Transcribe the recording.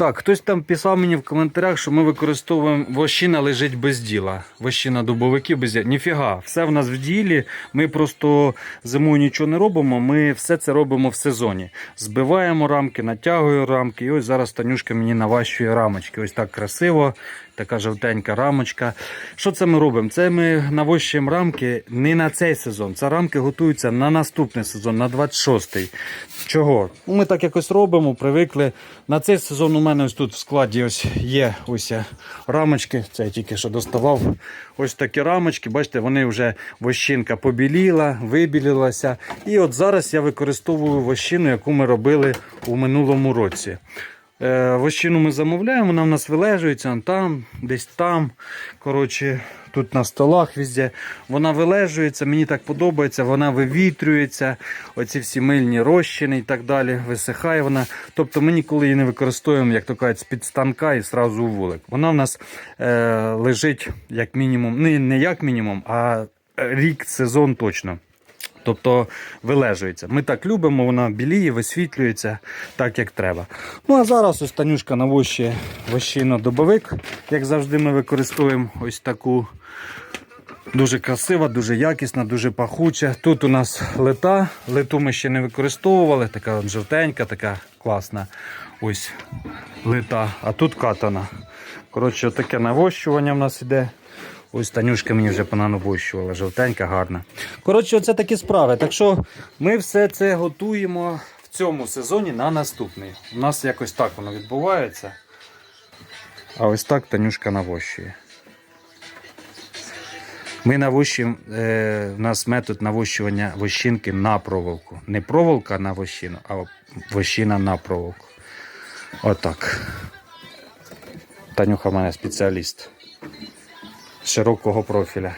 Так, хтось там писав мені в коментарях, що ми використовуємо вощина лежить без діла. Вощина дубовики без діла. Ніфіга, все в нас в ділі. Ми просто зимою нічого не робимо. Ми все це робимо в сезоні. Збиваємо рамки, натягуємо рамки. І ось зараз Танюшка мені наващує рамочки. Ось так красиво. Така жовтенька рамочка. Що це ми робимо? Це ми навощуємо рамки не на цей сезон. Це рамки готуються на наступний сезон, на 26-й. Чого? Ну, Ми так якось робимо, привикли. На цей сезон у мене ось тут в складі ось є ось е, рамочки. Це я тільки що доставав. Ось такі рамочки. Бачите, вони вже вощинка побіліла, вибілилася. І от зараз я використовую вощину, яку ми робили у минулому році. Е, Вощину ми замовляємо, вона в нас вилежується там, десь там. Коротше, тут на столах везде. Вона вилежується, мені так подобається, вона вивітрюється, оці всі мильні розчини і так далі. Висихає вона. Тобто ми ніколи її не використовуємо, як то кажуть, з-під станка і зразу у вулик. Вона в нас е, лежить як мінімум, не, не як мінімум, а рік, сезон точно. Тобто вилежується. Ми так любимо, вона біліє, висвітлюється так, як треба. Ну а зараз ось Танюшка навощує вощино-добовик. Як завжди, ми використовуємо ось таку дуже красива, дуже якісна, дуже пахуча. Тут у нас лита. Литу ми ще не використовували, така от жовтенька, така класна. Ось лита, а тут катана. Коротше, таке навощування в нас іде. Ось Танюшка мені вже понанавощувала, жовтенька, гарна. Коротше, оце такі справи. Так що ми все це готуємо в цьому сезоні на наступний. У нас якось так воно відбувається. А ось так Танюшка навощує. Ми навощуємо, е, у нас метод навощування вощинки на проволоку. Не проволока на вощину, а вощина на проволоку. Отак. Танюха в мене спеціаліст широкого профіля.